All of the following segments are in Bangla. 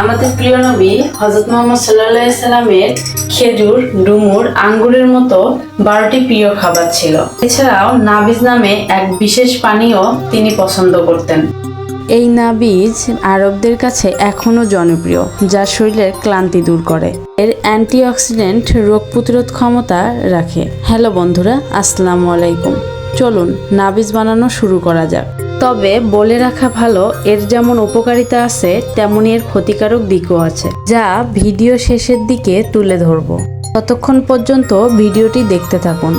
আমাদের প্রিয় নবী হজরত মোহাম্মদ সাল্লাহ সাল্লামের খেজুর, ডুমুর, আঙ্গুরের মতো বারোটি প্রিয় খাবার ছিল। এছাড়াও নাবিজ নামে এক বিশেষ পানীয় তিনি পছন্দ করতেন। এই নাবিজ আরবদের কাছে এখনও জনপ্রিয়, যা শরীরের ক্লান্তি দূর করে। এর অ্যান্টিঅক্সিডেন্ট রোগ প্রতিরোধ ক্ষমতা রাখে। হ্যালো বন্ধুরা, আসসালামু আলাইকুম। চলুন নাবিজ বানানো শুরু করা যাক। তবে বলে রাখা ভালো, এর যেমন উপকারিতা আছে, তেমনি এর ক্ষতিকারক দিকও আছে। যা ভিডিও শেষের দিকে তুলে ধরবো। ততক্ষণ পর্যন্ত ভিডিওটি দেখতে থাকুন।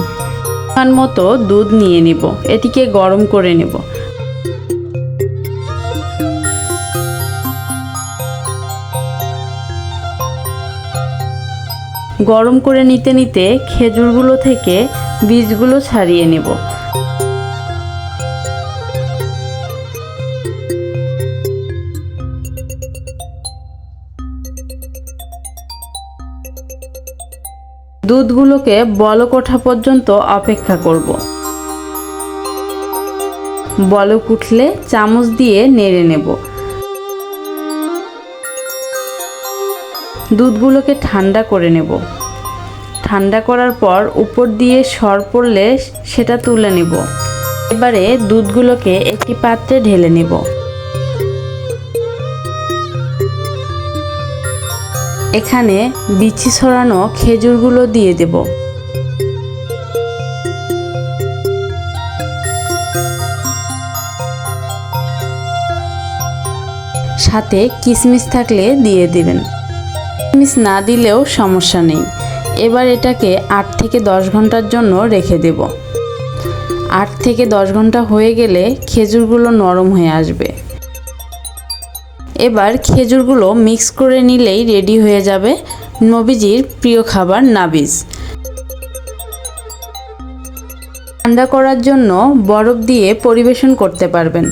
মতো দুধ নিয়ে নিব, এটিকে গরম করে নেব। গরম করে নিতে নিতে খেজুরগুলো থেকে বীজগুলো ছাড়িয়ে নেব। দুধগুলোকে বলক ওঠা পর্যন্ত অপেক্ষা করব। বলক উঠলে চামচ দিয়ে নেড়ে নেব। দুধগুলোকে ঠান্ডা করে নেব। ঠান্ডা করার পর উপর দিয়ে সর পড়লে সেটা তুলে নেব। এবারে দুধগুলোকে একটি পাত্রে ঢেলে নেব। এখানে বিচি ছড়ানো খেজুরগুলো দিয়ে দেব। সাথে কিশমিশ থাকলে দিয়ে দেবেন। কিশমিশ না দিলেও সমস্যা নেই। এবার এটাকে আট থেকে দশ ঘণ্টার জন্য রেখে দেব। আট থেকে দশ ঘণ্টা হয়ে গেলে খেজুরগুলো নরম হয়ে আসবে। এবার খেজুরগুলো মিক্স করে নিলেই রেডি হয়ে যাবে নবীজির প্রিয় খাবার নাবিজ। ঠান্ডা করার জন্য বরফ দিয়ে পরিবেশন করতে পারবেন।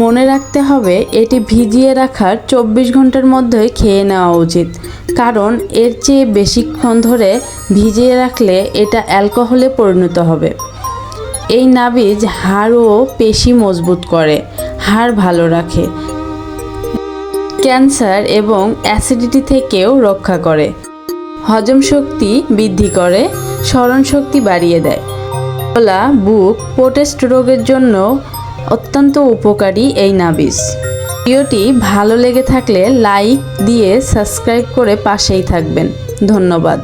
মনে রাখতে হবে, এটি ভিজিয়ে রাখার চব্বিশ ঘণ্টার মধ্যে খেয়ে নেওয়া উচিত। কারণ এর চেয়ে বেশিক্ষণ ধরে ভিজিয়ে রাখলে এটা অ্যালকোহলে পরিণত হবে। এই নাবিজ হাড় ও পেশি মজবুত করে, হাড় ভালো রাখে। ক্যান্সার এবং অ্যাসিডিটি থেকেও রক্ষা করে। হজম শক্তি বৃদ্ধি করে, স্মরণ শক্তি বাড়িয়ে দেয়। গলা বুক পোটেস্ট রোগের জন্য অত্যন্ত উপকারী এই নাবিস। ভিডিওটি ভালো লেগে থাকলে লাইক দিয়ে সাবস্ক্রাইব করে পাশেই থাকবেন। ধন্যবাদ।